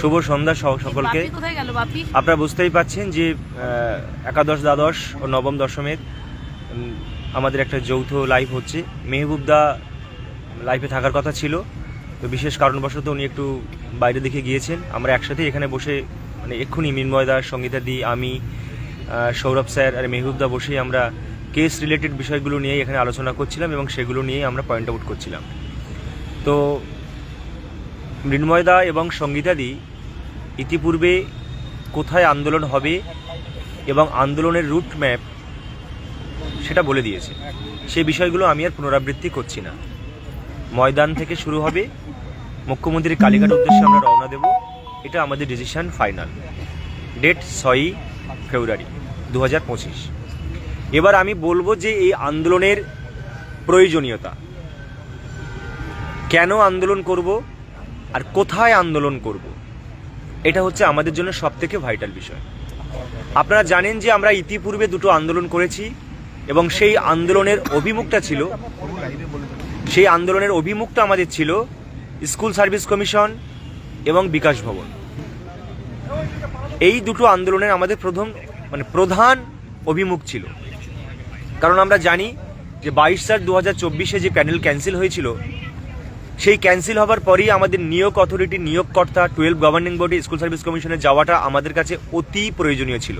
শুভ সন্ধ্যা সকলকে। আপনারা বুঝতেই পাচ্ছেন যে একাদশ দ্বাদশ ও নবম দশমের আমাদের একটা যৌথ লাইভ হচ্ছে। মেহবুবদা লাইফে থাকার কথা ছিল তো বিশেষ কারণবশত উনি একটু বাইরে দিকে গিয়েছেন। আমরা একসাথে এখানে বসে মানে এক্ষুনি মিনময়দা সঙ্গীতা দি আমি সৌরভ স্যার আর মেহবুবদা বসেই আমরা কেস রিলেটেড বিষয়গুলো নিয়েই এখানে আলোচনা করছিলাম এবং সেগুলো নিয়েই আমরা পয়েন্ট আউট করছিলাম। তো, মৃন্ময়দা এবং সঙ্গীতাদি ইতিপূর্বে কোথায় আন্দোলন হবে এবং আন্দোলনের রুট ম্যাপ সেটা বলে দিয়েছে। সেই বিষয়গুলো আমি আর পুনরাবৃত্তি করছি না। ময়দান থেকে শুরু হবে, মুখ্যমন্ত্রীর কালীঘাট উদ্দেশ্যে আমরা রওনা দেব, এটা আমাদের ডিসিশন ফাইনাল ডেট ছয়ই ফেব্রুয়ারি দু হাজার পঁচিশ। এবার আমি বলব যে এই আন্দোলনের প্রয়োজনীয়তা। কেন আন্দোলন করব আর কোথায় আন্দোলন করব? এটা হচ্ছে আমাদের জন্য সব থেকে ভাইটাল বিষয়। আপনারা জানেন যে আমরা ইতিপূর্বে দুটো আন্দোলন করেছি এবং সেই আন্দোলনের অভিমুখটা ছিল, সেই আন্দোলনের অভিমুখটা আমাদের ছিল স্কুল সার্ভিস কমিশন এবং বিকাশ ভবন। এই দুটো আন্দোলনের আমাদের প্রথম মানে প্রধান অভিমুখ ছিল। কারণ আমরা জানি যে বাইশ চার দু হাজার চব্বিশে যে প্যানেল ক্যান্সেল হয়েছিল, সেই ক্যান্সেল হবার পরেই আমাদের নিয়োগ অথরিটি, নিয়োগকর্তা, twelve governing body, school service কমিশনে যাওয়াটা আমাদের কাছে অতি প্রয়োজনীয় ছিল।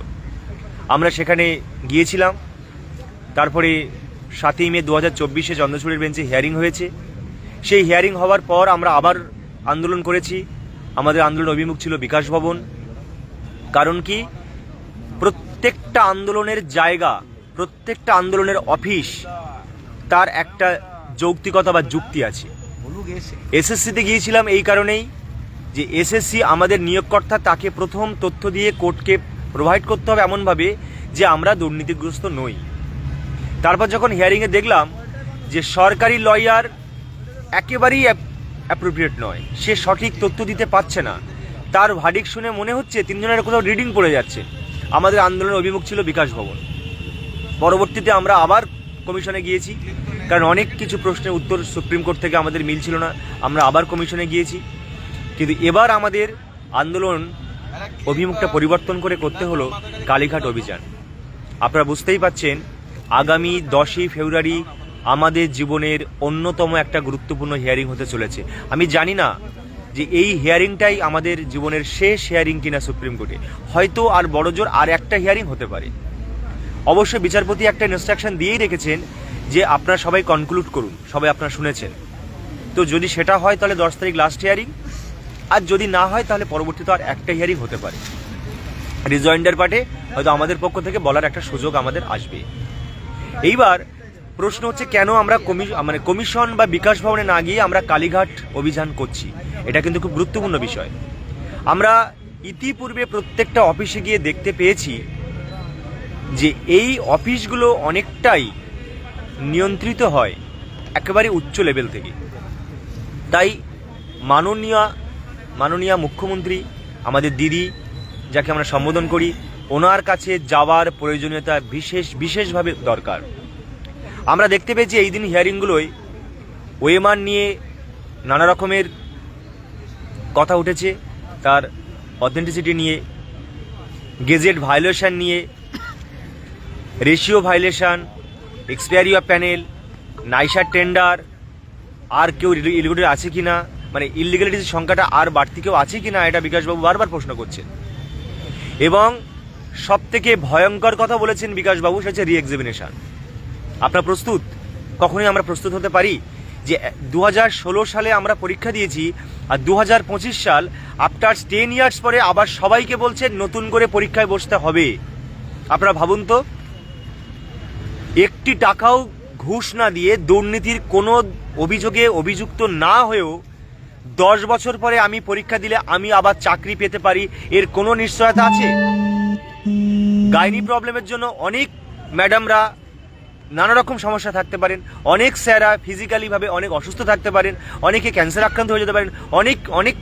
আমরা সেখানে গিয়েছিলাম। তারপরে সাতই মে দু হাজার চব্বিশে চন্দ্রচূড়ের বেঞ্চে হিয়ারিং হয়েছে। সেই হিয়ারিং হওয়ার পর আমরা আবার আন্দোলন করেছি। আমাদের আন্দোলন অভিমুখ ছিল বিকাশ ভবন। কারণ কি? প্রত্যেকটা আন্দোলনের জায়গা প্রত্যেকটা আন্দোলনের অফিস তার একটা যৌক্তিকতা বা যুক্তি আছে। এসএসসিতে গিয়েছিলাম এই কারণেই যে এসএসসি আমাদের নিয়োগকর্তা তাকে প্রথম তথ্য দিয়ে কোর্টকে প্রোভাইড করতে হবে এমনভাবে যে আমরা দুর্নীতিগ্রস্ত নই। তারপর যখন হিয়ারিংয়ে দেখলাম যে সরকারি লয়ার একেবারেই অ্যাপ্রোপ্রিয়েট নয়, সে সঠিক তথ্য দিতে পারছে না, তার ভাডিক শুনে মনে হচ্ছে তিনজনের কোথাও রিডিং পড়ে যাচ্ছে। আমাদের আন্দোলনের অভিমুখ ছিল বিকাশ ভবন। পরবর্তীতে আমরা আবার কমিশনে গিয়েছি। কারণ অনেক কিছু প্রশ্নের উত্তর সুপ্রিম কোর্ট থেকে আমাদের মিল ছিল না। আমরা আবার কমিশনে গিয়েছি। কিন্তু এবার আমাদের আন্দোলন অভিমুখটা পরিবর্তন করে করতে হলো কালীঘাট অভিযান। আপনারা বুঝতেই পাচ্ছেন, আগামী দশই ফেব্রুয়ারি আমাদের জীবনের অন্যতম একটা গুরুত্বপূর্ণ হিয়ারিং হতে চলেছে। আমি জানি না যে এই হিয়ারিংটাই আমাদের জীবনের শেষ হিয়ারিং কিনা সুপ্রিম কোর্টে। হয়তো আর বড়জোর আর একটা হিয়ারিং হতে পারে। অবশ্যই বিচারপতি একটা ইনস্ট্রাকশন দিয়েই রেখেছেন যে আপনারা সবাই কনক্লুড করুন, সবাই আপনারা শুনেছেন। তো যদি সেটা হয় তাহলে দশ তারিখ লাস্ট হিয়ারিং আর যদি না হয় তাহলে পরবর্তীতে আর একটা হিয়ারিং হতে পারে। রিজয়েন্ডার পার্টে হয়তো আমাদের পক্ষ থেকে বলার একটা সুযোগ আমাদের আসবে। এইবার প্রশ্ন হচ্ছে, কেন আমরা মানে কমিশন বা বিকাশ ভবনে না গিয়ে আমরা কালীঘাট অভিযান করছি? এটা কিন্তু খুব গুরুত্বপূর্ণ বিষয়। আমরা ইতিপূর্বে প্রত্যেকটা অফিসে গিয়ে দেখতে পেয়েছি যে এই অফিসগুলো অনেকটাই নিয়ন্ত্রিত হয় একেবারে উচ্চ লেভেল থেকে। তাই মাননীয় মাননীয় মুখ্যমন্ত্রী, আমাদের দিদি যাকে আমরা সম্বোধন করি, ওনার কাছে যাওয়ার প্রয়োজনীয়তা বিশেষ, বিশেষভাবে দরকার। আমরা দেখতে পেয়েছি এই দিন হিয়ারিংগুলোয় ওয়েমান নিয়ে নানা রকমের কথা উঠেছে, তার অথেন্টিসিটি নিয়ে, গেজেট ভায়োলেশন নিয়ে ratio violation expiry of panel নাইসার tender, আর কেউ ইলিগুলি আছে কি না মানে ইলিগালিটির সংখ্যাটা আর বাড়তি কেউ আছে কি না এটা বিকাশবাবু বারবার প্রশ্ন করছেন। এবং সব থেকে ভয়ঙ্কর কথা বলেছেন বিকাশবাবু, সেটা হচ্ছে রি এক্সামিনেশন আপনার প্রস্তুত? কখনোই আমরা প্রস্তুত হতে পারি যে দু হাজার ষোলো সালে আমরা পরীক্ষা দিয়েছি, আর দু হাজার পঁচিশ সাল আফটার টেন ইয়ার্স পরে আবার সবাইকে বলছে, নতুন করে পরীক্ষায় বসতে হবে। আপনারা ভাবুন তো একটি টাকাও ঘুষ না দিয়ে দুর্নীতির কোনো অভিযোগে অভিযুক্ত না হয়েও দশ বছর পরে আমি পরীক্ষা দিলে আমি আবার চাকরি পেতে পারি, এর কোনো নিশ্চয়তা আছে? গাইনি প্রবলেমের জন্য অনেক ম্যাডামরা নানা রকম সমস্যা থাকতে পারেন, অনেক স্যারা ফিজিক্যালিভাবে অনেক অসুস্থ থাকতে পারেন, অনেকে ক্যান্সার আক্রান্ত হয়ে যেতে পারেন, অনেক অনেক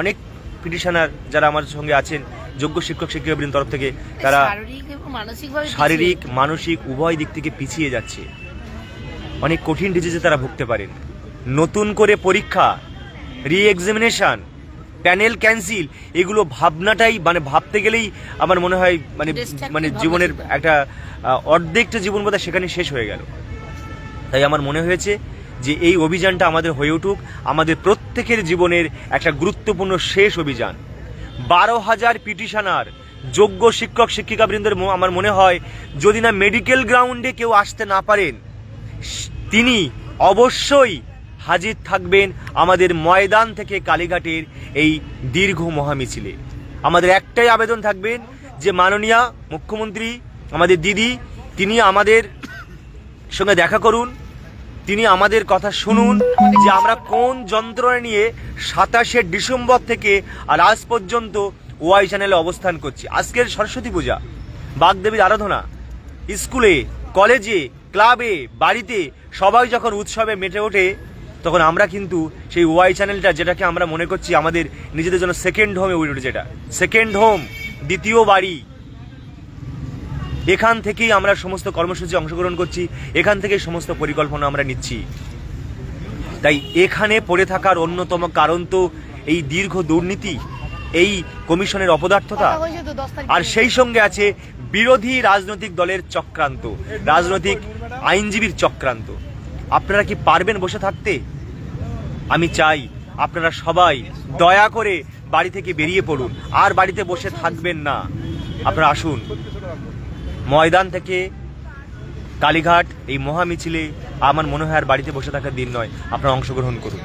অনেক পিটিশনার যারা আমার সঙ্গে আছেন যোগ্য শিক্ষক শিক্ষিকাবৃন্দ তরফ থেকে তারা শারীরিক মানসিক উভয় দিক থেকে পিছিয়ে যাচ্ছে। অনেক কঠিন ডিজিজে তারা ভুগতে পারেন। নতুন করে পরীক্ষা রি এক্সামিনেশন প্যানেল ক্যান্সেল এগুলো ভাবনাটাই মানে ভাবতে গেলেই আমার মনে হয় মানে মানে জীবনের একটা অর্ধেকটা জীবন বোধহয় সেখানে শেষ হয়ে গেল। তাই আমার মনে হয়েছে যে এই অভিযানটা আমাদের হয়ে উঠুক। আমাদের প্রত্যেকের জীবনের একটা গুরুত্বপূর্ণ শেষ অভিযান। বারো হাজার পিটিশনার। যোগ্য শিক্ষক, শিক্ষিকাবৃন্দের আমার মনে হয়, যদি না মেডিকেল গ্রাউন্ডে কেউ আসতে না পারেন তিনি অবশ্যই হাজির থাকবেন আমাদের ময়দান থেকে কালীঘাটের এই দীর্ঘ মহামিছিলে। আমাদের একটাই আবেদন থাকবেন যে মাননীয়া মুখ্যমন্ত্রী, আমাদের দিদি, তিনি আমাদের সঙ্গে দেখা করুন। তিনি আমাদের কথা শুনুন যে আমরা কোন যন্ত্রণা নিয়ে সাতাশে ডিসেম্বর থেকে আর আজ পর্যন্ত ওয়াই চ্যানেলে অবস্থান করছি। আজকের সরস্বতী পূজা, বাগদেবীর আরাধনা, স্কুলে, কলেজে, ক্লাবে, বাড়িতে সবাই যখন উৎসবে মেটে ওঠে, তখন আমরা কিন্তু সেই ওয়াই চ্যানেলটা যেটাকে আমরা মনে করছি আমাদের নিজেদের জন্য সেকেন্ড হোমে উঠে যেটা সেকেন্ড হোম দ্বিতীয় বাড়ি। এখান থেকেই আমরা সমস্ত কর্মসূচি অংশগ্রহণ করছি এখান থেকেই সমস্ত পরিকল্পনা আমরা নিচ্ছি। তাই এখানে পড়ে থাকার অন্যতম কারণ তো এই দীর্ঘ দুর্নীতি এই কমিশনের অপদার্থতা আর সেই সঙ্গে আছে বিরোধী রাজনৈতিক দলের চক্রান্ত রাজনৈতিক আইনজীবীর চক্রান্ত। আপনারা কি পারবেন বসে থাকতে? আমি চাই আপনারা সবাই দয়া করে বাড়ি থেকে বেরিয়ে পড়ুন আর বাড়িতে বসে থাকবেন না। আপনারা আসুন। ময়দান থেকে কালীঘাট এই মহা মিছিলে আমার মনে হয় আর বাড়িতে বসে থাকার দিন নয়। আপনারা অংশগ্রহণ করুন।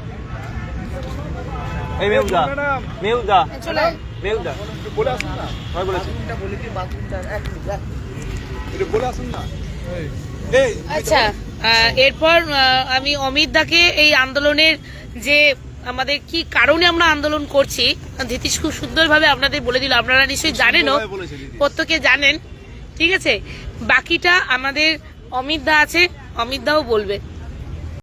হয় বলেছি। এটা বলে আসুন না। এই। আচ্ছা এরপর আমি অমিত দাকে এই আন্দোলনের যে আমাদের কি কারণে আমরা আন্দোলন করছি ধীতিশ খুব সুন্দরভাবে আপনাদের বলে দিল। আপনারা নিশ্চয়ই জানেনও। প্রত্যেকে জানেন। ঠিক আছে? বাকিটা আমাদের অমিত দা আছে অমিত দাও বলবে।